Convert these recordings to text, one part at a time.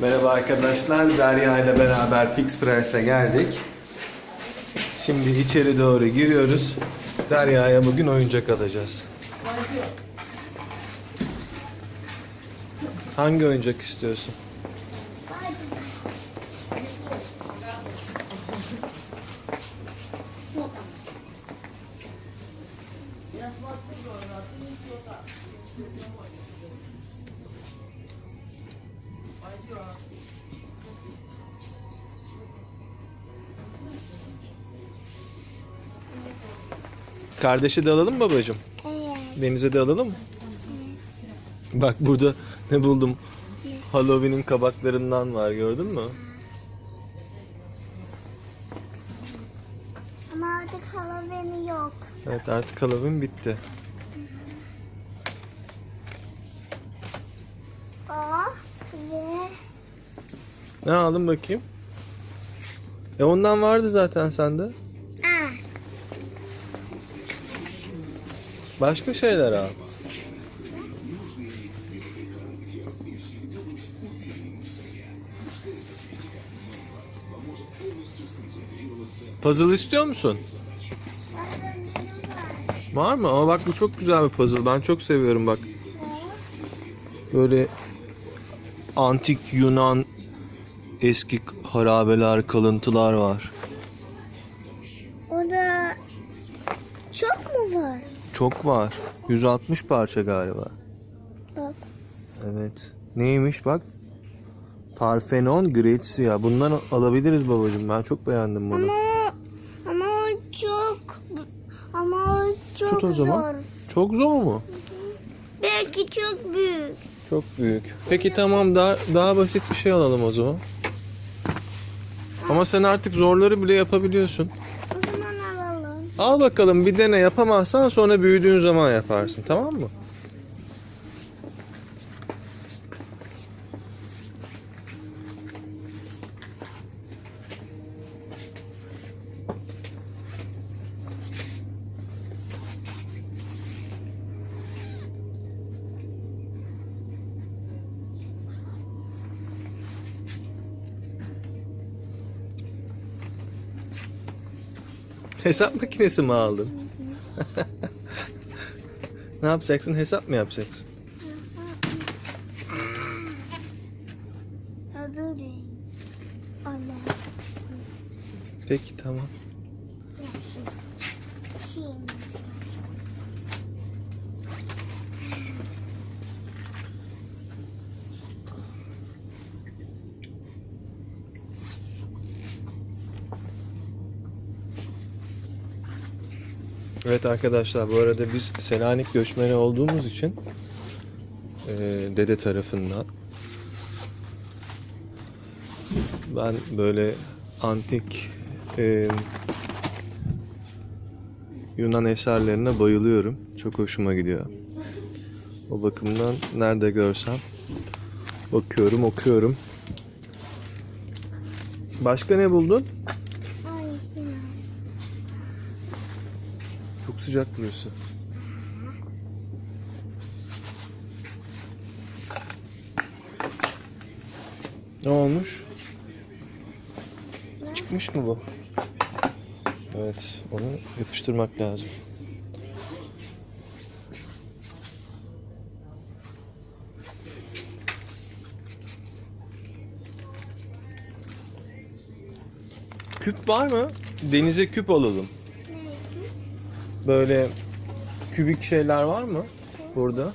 Merhaba arkadaşlar, Derya ile beraber Fix Price'e geldik. Şimdi içeri doğru giriyoruz. Derya'ya bugün oyuncak alacağız. Hangi oyuncak istiyorsun? Kardeşi de alalım mı babacığım? Evet. Denize de alalım mı? Bak burada ne buldum? Halloween'in kabaklarından var gördün mü? Ama artık Halloween yok. Evet artık Halloween bitti. Oh ve Ne aldın bakayım? E ondan vardı zaten sende. ah Başka şeyler al. Puzzle istiyor musun? Var mı? Ama bak bu çok güzel bir puzzle. Ben çok seviyorum bak. Böyle antik Yunan eski harabeler, kalıntılar var. Orada çok mu var? Çok var. 160 parça galiba. Bak. Evet. Neymiş bak? Parfenon Grazia. Bundan alabiliriz babacığım. Ben çok beğendim bunu. Ama ama o çok ama o çok Tut o zaman. zor. Çok zor mu? Belki çok büyük. Çok büyük. Peki tamam daha daha basit bir şey alalım o zaman. Ama sen artık zorları bile yapabiliyorsun. O zaman alalım. Al bakalım bir dene yapamazsan sonra büyüdüğün zaman yaparsın tamam mı? Hesap makinesi mi aldın? ne yapacaksın? Hesap mı yapacaksın? Peki tamam. Şimdi. Evet arkadaşlar bu arada biz Selanik göçmeni olduğumuz için e, dede tarafından ben böyle antik e, Yunan eserlerine bayılıyorum. Çok hoşuma gidiyor. O bakımdan nerede görsem bakıyorum, okuyorum. Başka ne buldun? Ay, yine. Çok sıcak burası. Ne olmuş? Çıkmış mı bu? Evet, onu yapıştırmak lazım. Küp var mı? Denize küp alalım. Böyle kübik şeyler var mı burada?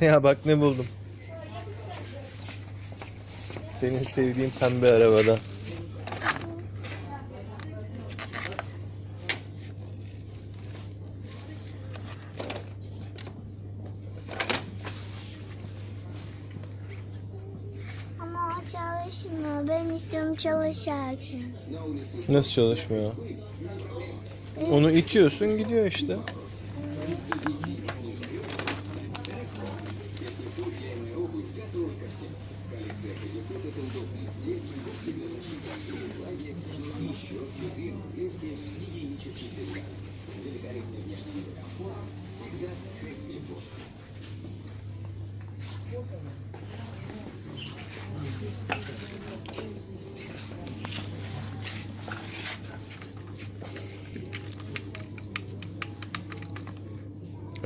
Ya bak ne buldum. Senin sevdiğin pembe arabada. Ama o çalışmıyor. Ben istiyorum çalışırken. Nasıl çalışmıyor? Onu itiyorsun gidiyor işte.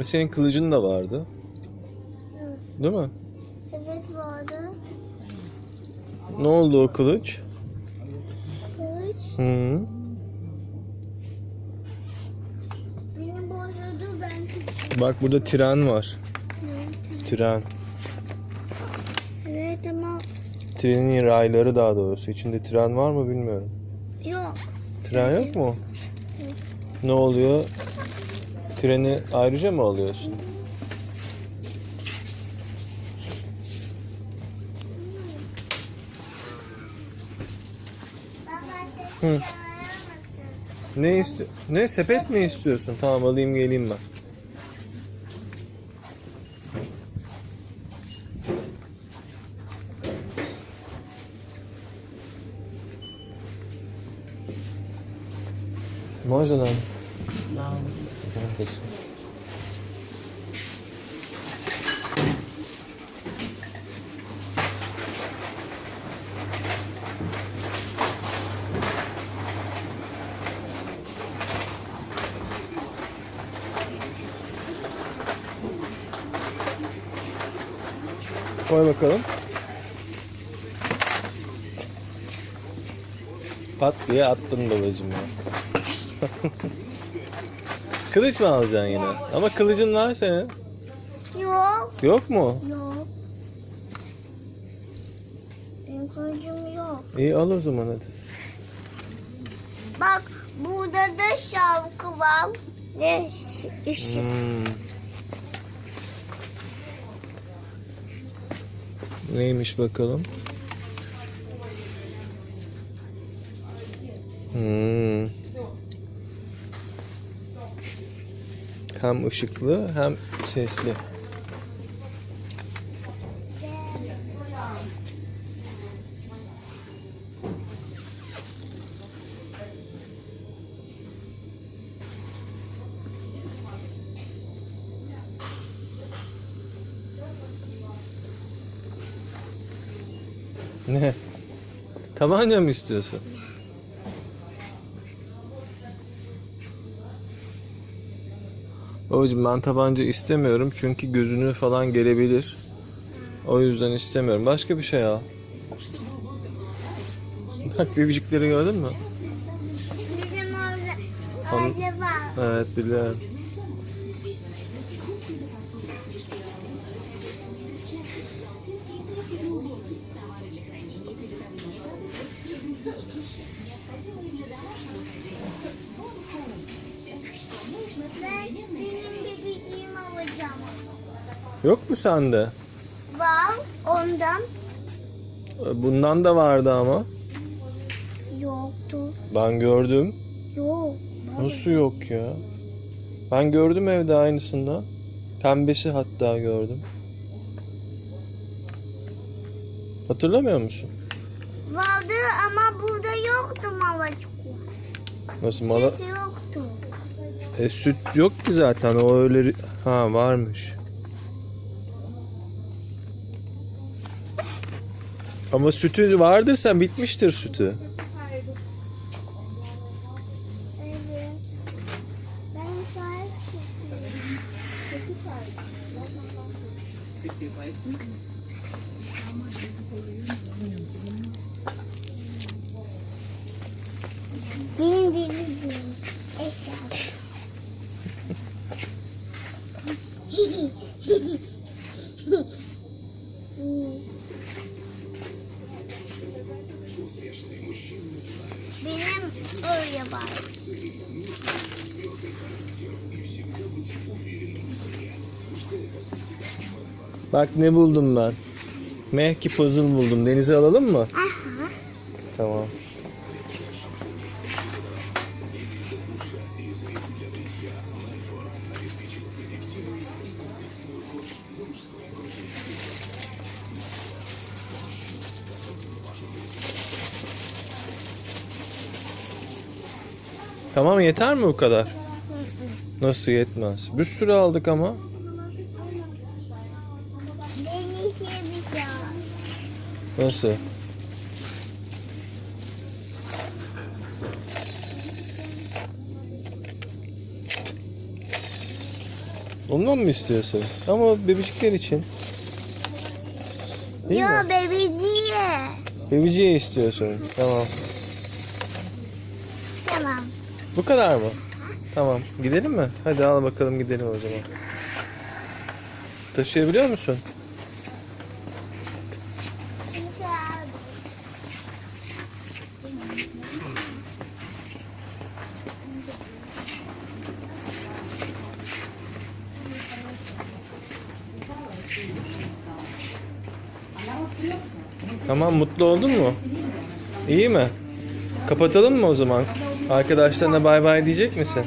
E senin kılıcın da vardı. Evet. Değil mi? Evet vardı. Ne oldu o kılıç? Kılıç. Hı. Benim Bak burada tren var. Tren. Evet ama Trenin rayları daha doğrusu. İçinde tren var mı bilmiyorum. yok. Tren yok mu? Ne oluyor? Treni ayrıca mı alıyorsun? Hı. Ne isti Ne sepet mi istiyorsun? Tamam alayım geleyim ben. Można nam. No. Jakieś. Koy bakalım. Pat diye attım babacım ya. Kılıç mı alacaksın yine? Ama kılıcın var senin. Yok. Yok mu? Yok. Benim kılıcım yok. İyi al o zaman hadi. Bak burada da şapka var. Ve ışık. Hmm. Neymiş bakalım? Hmm. Hem ışıklı hem sesli. Ne? Tabanca mı istiyorsun? Babacım ben tabanca istemiyorum çünkü gözünü falan gelebilir. O yüzden istemiyorum. Başka bir şey al. Bak bebecikleri gördün mü? Bizim orada var. Evet biliyorum. Yok mu sende? Var ondan Bundan da vardı ama. yoktu. Ben gördüm. Yok. Nasıl yok ya? Ben gördüm evde aynısından. Pembesi hatta gördüm. Hatırlamıyor musun? Vardı ama burada yoktu çukur. Nasıl mala? Süt yoktu. E, süt yok ki zaten. O öyle ha varmış. Ama sütü vardır sen bitmiştir sütü. Evet. Ben sahip sütü. Benim bebeciğim. Eşya. Bak ne buldum ben. Mehki puzzle buldum. Denize alalım mı? Aha. Tamam. Tamam yeter mi bu kadar? Nasıl yetmez? Bir sürü aldık ama. Deneyeceğim ya. Nasıl? Ondan mı istiyorsun? Ama bebecikler için. Değil Yo mi? bebeciye. Bebeciye istiyorsun. Tamam. Tamam. Bu kadar mı? Tamam. Gidelim mi? Hadi al bakalım gidelim o zaman. Taşıyabiliyor musun? Şimdi al. Tamam mutlu oldun mu? İyi mi? Kapatalım mı o zaman? Arkadaşlarına bay bay diyecek misin?